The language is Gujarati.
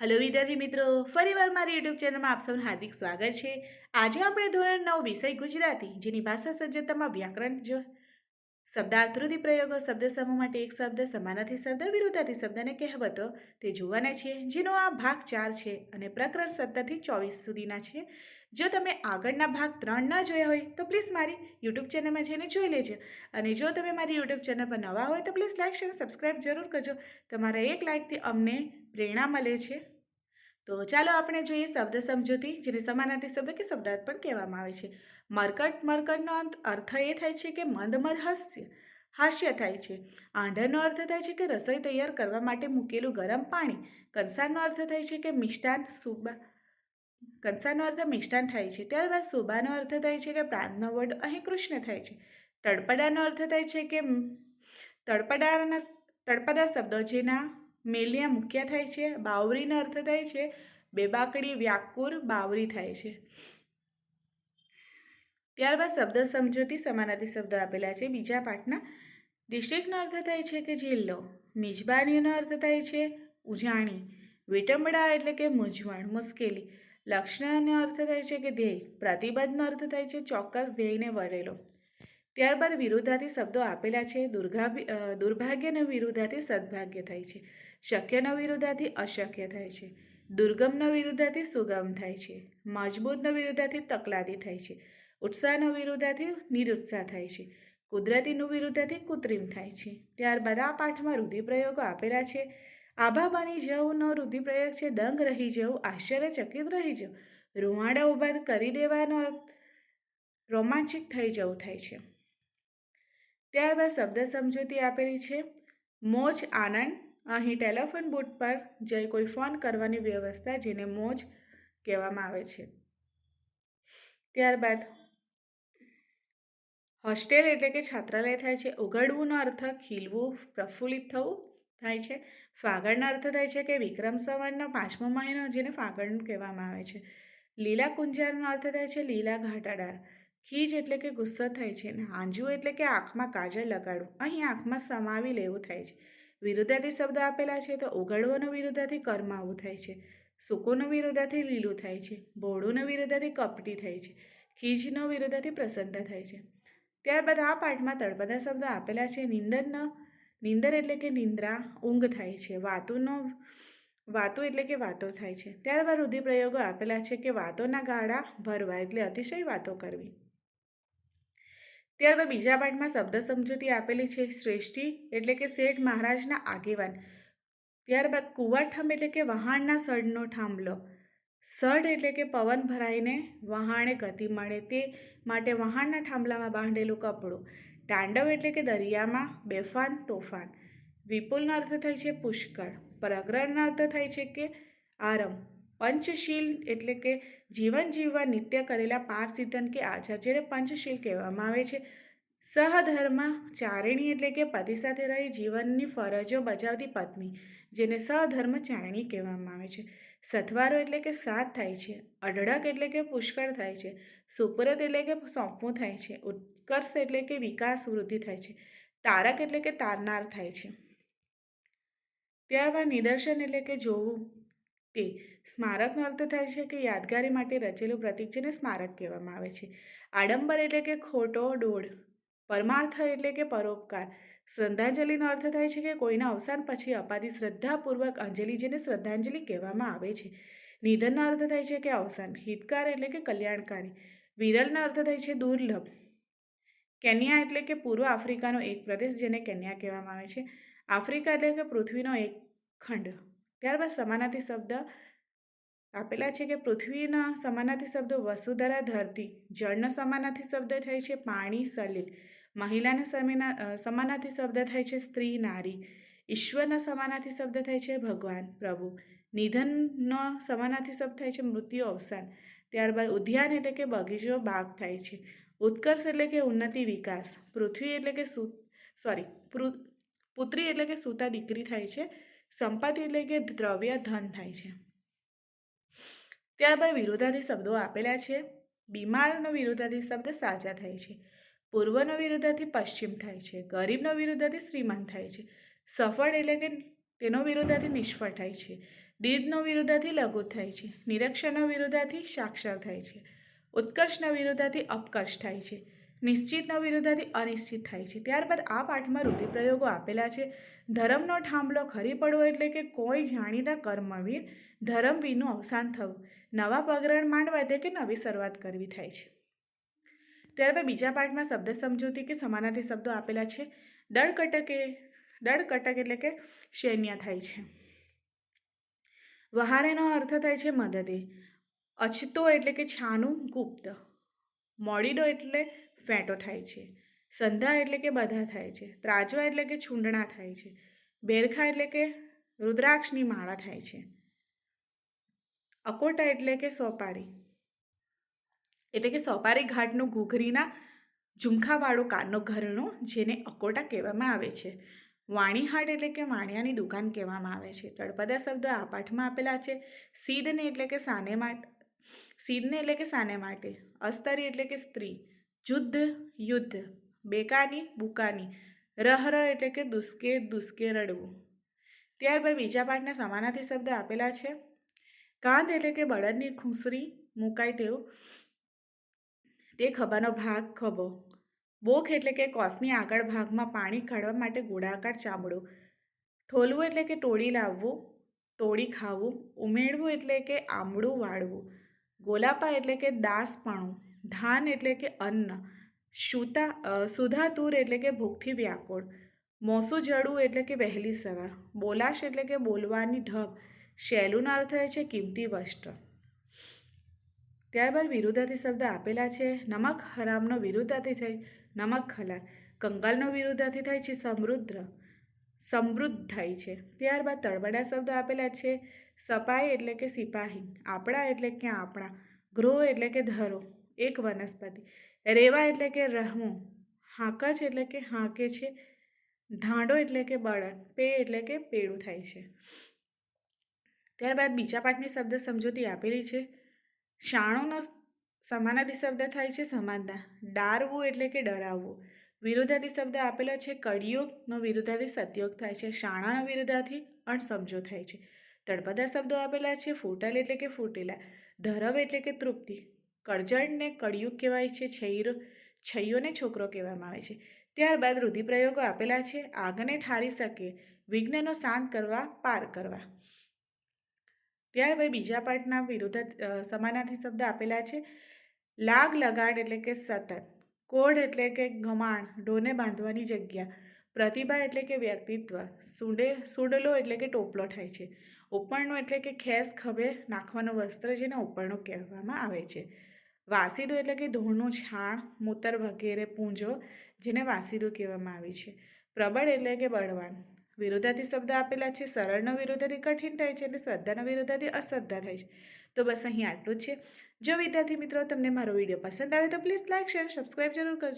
હલો વિદ્યાર્થી મિત્રો, ફરીવાર મારી યુટ્યુબ ચેનલમાં આપ સૌનું હાર્દિક સ્વાગત છે. આજે આપણે ધોરણ નવ વિષય ગુજરાતી, જેની ભાષા સજ્જતામાં વ્યાકરણ જો શબ્દાર્થૃતિ પ્રયોગો શબ્દ સમૂહ માટે એક શબ્દ સમાનાથી શબ્દ વિરુદ્ધાથી શબ્દને કહેવતો તે જોવાના છે, જેનો આ ભાગ ચાર છે અને પ્રકરણ સત્તરથી ચોવીસ સુધીના છે. જો તમે આગળના ભાગ ત્રણ ન જોયા હોય, તો પ્લીઝ મારી યુટ્યુબ ચેનલમાં જઈને જોઈ લેજો. અને જો તમે મારી યુટ્યુબ ચેનલ પર નવા હોય, તો પ્લીઝ લાઇક અને સબસ્ક્રાઈબ જરૂર કરજો. તમારા એક લાઇકથી અમને પ્રેરણા મળે છે. તો ચાલો આપણે જોઈએ શબ્દ સમજૂતી, જેને સમાનાર્થી શબ્દ કે શબ્દાર્થ પણ કહેવામાં આવે છે. મરકટ મરકટનો અંત અર્થ એ થાય છે કે મંદમર હાસ્ય હાસ્ય થાય છે. આંધળનો અર્થ થાય છે કે રસોઈ તૈયાર કરવા માટે મૂકેલું ગરમ પાણી. કંસારનો અર્થ થાય છે કે મિષ્ટાન, સુબા કંસારનો અર્થ મિષ્ટાન થાય છે. ત્યારબાદ શોભાનો અર્થ થાય છે કે પ્રાંતનો વડ અહીં કૃષ્ણ થાય છે. તળપડાનો અર્થ થાય છે કે તળપડાના તળપદા શબ્દો જેના મેલિયા મુખ્ય થાય છે. બાવરીનો અર્થ થાય છે બેબાકડી, વ્યાકુર, બાવરી થાય છે. ત્યારબાદ શબ્દ સમજૂતી સમાનાર્થી શબ્દો આપેલા છે. બીજા પાઠના, ડિસ્ટ્રિક્ટનો અર્થ થાય છે કે જિલ્લો. મિજબાનીનો અર્થ થાય છે ઉજાણી. વિટંબડા એટલે કે મૂંઝવણ, મુશ્કેલી. લક્ષણનો અર્થ થાય છે કે ધ્યેય, પ્રતિબદ્ધનો અર્થ થાય છે ચોક્કસ ધ્યેયને વરેલો ત્યારબાદ વિરુદ્ધાથી શબ્દો આપેલા છે દુર્ગા દુર્ભાગ્યનો વિરુદ્ધાથી સદભાગ્ય થાય છે. શક્યનો વિરુદ્ધાથી અશક્ય થાય છે. દુર્ગમનો વિરુદ્ધાથી સુગમ થાય છે. મજબૂતનો વિરુદ્ધાથી તકલાદી થાય છે. ઉત્સાહનો વિરુદ્ધાથી નિરુત્સાહ થાય છે. કુદરતીનું વિરુદ્ધાથી કૃત્રિમ થાય છે. ત્યારબાદ આ પાઠમાં રૂઢિપ્રયોગો આપેલા છે. આભા બની જવુંનો રુધિપ્રયોગ છે, દંગ રહી જવું, આશ્ચર્યચકિત રહી જવું. રૂવાડા ઊભા કરી દેવાનો રોમાંચિક થઈ જવું થાય છે. ત્યારબાદ શબ્દ સમજૂતી આપેલી છે, મોજ આનંદ. અહીં ટેલિફોન બૂથ પર જઈ કોઈ ફોન કરવાની વ્યવસ્થા જેને મોજ કહેવામાં આવે છે. ત્યારબાદ, હોસ્ટેલ એટલે કે છાત્રાલય થાય છે. ઉઘડવુંનો અર્થ ખીલવું, પ્રફુલ્લિત થવું થાય છે. ફાગણનો અર્થ થાય છે કે વિક્રમ સંવતનો પાંચમો મહિનો જેને ફાગણ કહેવામાં આવે છે. લીલા કુંજારનો અર્થ થાય છે લીલા ઘાટાદાર ખીજ એટલે કે ગુસ્સો થાય છે અને હાંજવું એટલે કે આંખમાં કાજળ લગાડવું. અહીં આંખમાં સમાવી લેવું થાય છે. વિરુદ્ધાથી શબ્દ આપેલા છે તો ઉઘડવાનો વિરુદ્ધાથી કરમાવું થાય છે. સુકોનો વિરુદ્ધાથી લીલું થાય છે. ભોળુંનો વિરુદ્ધાથી કપટી થાય છે. ખીજનો વિરુદ્ધાથી પ્રસન્નતા થાય છે. ત્યારબાદ આ પાઠમાં તળપદા શબ્દ આપેલા છે. નિંદરનો નિંદર એટલે કે નિંદ્રા ઊંઘ થાય છે, વાતુનો, વાતો એટલે કે વાતો થાય છે. ત્યારબાદ રૂઢિપ્રયોગો આપેલા છે કે વાતોના ગાળા ભરવા એટલે અતિશય વાતો કરવી. ત્યારબાદ બીજા પાઠમાં શબ્દ સમજૂતી આપેલી છે, શ્રેષ્ઠી એટલે કે શેઠ મહારાજના આગેવાન. ત્યારબાદ કુવાઠમ એટલે કે વહાણના સડનો થાંભલો. સડ એટલે કે પવન ભરાઈને વહાણે ગતિ મળે તે માટે વહાણના થાંભલામાં બાંધેલું કપડું. તાંડવ એટલે કે દરિયામાં બેફાન તોફાન. વિપુલનો અર્થ થાય છે પુષ્કળ. પ્રગ્રહનો અર્થ થાય છે કે આરમ પંચશીલ એટલે કે જીવન જીવવા નિત્ય કરેલા પાંચ સિદ્ધન કે આચાર જેને પંચશીલ કહેવામાં આવે છે. સહધર્મ ચારિણી એટલે કે પતિ સાથે રહી જીવનની ફરજો બજાવતી પત્ની, જેને સહધર્મ ચારિણી કહેવામાં આવે છે. સથવારો એટલે કે સાથ થાય છે. અઢળક એટલે કે પુષ્કળ થાય છે. સુપરત એટલે કે સોંપવું થાય છે. ઉત્કર્ષ એટલે કે વિકાસ વૃદ્ધિ થાય છે. તારક એટલે કે તારનાર થાય છે. ત્યારબાદ નિદર્શન એટલે કે જોવું તે સ્મારકનો અર્થ થાય છે કે યાદગારી માટે રચેલું પ્રતીક જેને સ્મારક કહેવામાં આવે છે. આડંબર એટલે કે ખોટો ડોળ, પરમાર્થ એટલે કે પરોપકાર, શ્રદ્ધાંજલિનો અર્થ થાય છે કે કોઈના અવસાન પછી અપાતી શ્રદ્ધાપૂર્વક અંજલિ જેને શ્રદ્ધાંજલિ કહેવામાં આવે છે. નિધનનો અર્થ થાય છે કે અવસાન, હિતકાર એટલે કે કલ્યાણકારી, વિરલનો અર્થ થાય છે દુર્લભ કેન્યા એટલે કે પૂર્વ આફ્રિકાનો એક પ્રદેશ જેને કેન્યા કહેવામાં આવે છે. આફ્રિકા એટલે કે પૃથ્વીનો એક ખંડ. ત્યારબાદ સમાનાર્થી શબ્દ આપેલા છે કે પૃથ્વીના સમાનાર્થી શબ્દો વસુધરા ધરતી, જળનો સમાનાર્થી શબ્દ થાય છે પાણી, સલીલ. મહિલાના સમીના સમાનાર્થી શબ્દ થાય છે સ્ત્રી, નારી. ઈશ્વરના સમાનાર્થી શબ્દ થાય છે ભગવાન, પ્રભુ. નિધનનો સમાનાર્થી શબ્દ થાય છે મૃત્યુ અવસાન. ત્યારબાદ ઉદ્યાન એટલે કે બગીચો, બાગ થાય છે. ઉત્કર્ષ એટલે કે ઉન્નતિ વિકાસ, પૃથ્વી એટલે કે સુ સોરી પુત્રી એટલે કે સૂતા દીકરી થાય છે સંપત્તિ એટલે કે દ્રવ્ય ધન થાય છે. ત્યારબાદ વિરોધાર્થી શબ્દો આપેલા છે, બીમારનો વિરોધાર્થી શબ્દ સાજા થાય છે, પૂર્વનો વિરોધાથી પશ્ચિમ થાય છે, ગરીબનો વિરોધાથી શ્રીમાન થાય છે, સફળ એટલે કે તેનો વિરોધાથી નિષ્ફળ થાય છે દીર્ઘનો વિરોધાથી લઘુ થાય છે નિરક્ષરનો વિરોધાથી સાક્ષર થાય છે. ઉત્કર્ષનો વિરોધાથી અપકર્ષ થાય છે. નિશ્ચિતનો વિરોધાથી અનિશ્ચિત થાય છે. ત્યારબાદ આ પાઠમાં રૂઢિપ્રયોગો આપેલા છે. ધર્મનો થાંભલો ખરી પડવો એટલે કે કોઈ જાણીતા કર્મવીર ધર્મવીરનું અવસાન થવું. નવા પગરણ માંડવા એટલે કે નવી શરૂઆત કરવી થાય છે. ત્યારબાદ બીજા પાઠમાં શબ્દ સમજૂતી કે સમાનાર્થી શબ્દો આપેલા છે. દળ કટકે, દળ કટક એટલે કે સૈન્ય થાય છે. વહારેનો અર્થ થાય છે મદદે. અછતો એટલે કે છાનું ગુપ્ત. મોડીડો એટલે ફેંટો થાય છે. સંધા એટલે કે બધા થાય છે. ત્રાજવા એટલે કે છૂંડણા થાય છે. બેરખા એટલે કે રુદ્રાક્ષની માળા થાય છે. અકોટા એટલે કે સોપારી. એટલે કે સોપારી ઘાટનું ઘૂઘરીના ઝુમખાવાળું કાનનો ઘરણો જેને અકોટા કહેવામાં આવે છે. વાણીહાટ એટલે કે વાણિયાની દુકાન કહેવામાં આવે છે. તળપદા શબ્દો આ પાઠમાં આપેલા છે. સીધને એટલે કે સાને સીધને એટલે કે સાને માટે, અસ્તરી એટલે કે સ્ત્રી, જુદ્ધ, યુદ્ધ, બેકાની, બુકાની, રહર એટલે કે દુસ્કે દુસ્કે રડવું. ત્યારબાદ બીજા પાઠના સમાનાથી શબ્દ આપેલા છે. કાંધ એટલે કે બળદની ખુસરી, મુકાય તેવું તે ખભાનો ભાગ, ખભો. બોખ એટલે કે કોસની આગળ ભાગમાં પાણી કાઢવા માટે ગોળાકાર ચામડું. ઠોલવું એટલે કે ટોળી લાવવું, તોડી ખાવું. ઉમેરવું એટલે કે આમળું વાળવું. ગોલાપા એટલે કે દાસપણું, ધાન એટલે કે અન્ન, સુતા સુધાતુર એટલે કે ભૂખથી વ્યાકુળ, મોસું જડવું એટલે કે વહેલી સવાર, બોલાશ એટલે કે બોલવાની ઢબ, શૈલુનો અર્થ થાય છે કિંમતી વસ્ત્ર. ત્યારબાદ વિરુદ્ધાર્થી શબ્દ આપેલા છે, નમક હરામનો વિરુદ્ધાર્થી થાય નમક ખલાર, કંગાલનો વિરુદ્ધાર્થી થાય છે સમૃદ્ધ સમૃદ્ધ થાય છે. ત્યારબાદ તળબડા શબ્દો આપેલા છે. સપાઈ એટલે કે સિપાહી, આપણા એટલે કે આપણા ગ્રો એટલે કે ધરો, એક વનસ્પતિ, રેવા એટલે કે રહવું, હાંકચ એટલે કે હાંકે છે ધાંડો એટલે કે બળદ, પે એટલે કે પેડું થાય છે. ત્યારબાદ બીજા પાઠની શબ્દ સમજૂતી આપેલી છે. શાણોનો સમાનાધિ શબ્દ થાય છે સમાનતા, ડારવું એટલે કે ડરાવવું વિરુદ્ધાર્થી શબ્દ આપેલો છે, કળિયુગનો વિરુદ્ધાર્થી સતયોગ થાય છે, શાણાનો વિરુદ્ધાર્થી અણસમજો થાય છે. તળપદા શબ્દો આપેલા છે, ફૂટલ એટલે કે ફૂટેલા, ધરવ એટલે કે તૃપ્તિ, કળજળને કળિયુગ કહેવાય છે, છૈરો છૈયોને છોકરો કહેવામાં આવે છે. ત્યારબાદ રૂઢિપ્રયોગો આપેલા છે, આગને ઠારી શકે, વિઘ્નનો શાંત કરવા, પાર કરવા. ત્યારબાદ બીજા પાઠના વિરુદ્ધ સમાનાર્થી શબ્દ આપેલા છે, લાગ લગાડ એટલે કે સતત. કોઢ એટલે કે ગમાણ ઢોને બાંધવાની જગ્યા, પ્રતિભા એટલે કે વ્યક્તિત્વ, સુડે, સુડલો એટલે કે ટોપલો થાય છે. ઉપરણું એટલે કે ખેસ, ખભે નાખવાનું વસ્ત્ર જેને ઉપરણું કહેવામાં આવે છે. વાસીદું એટલે કે ધૂળનું છાણ, મૂતર વગેરે પૂંજો જેને વાસીદું કહેવામાં આવે છે. પ્રબળ એટલે કે બળવાન. વિરોધાથી શબ્દ આપેલા છે, સરળનો વિરોધાથી કઠિન થાય છે અને શ્રદ્ધાનો વિરોધાથી અશ્રદ્ધા થાય છે. તો બસ અહીં આટલું જ છે. જો વિદ્યાર્થી મિત્રો તમને મારો વીડિયો પસંદ આવે તો પ્લીઝ લાઇક શેર સબસ્ક્રાઈબ જરૂર કરજો.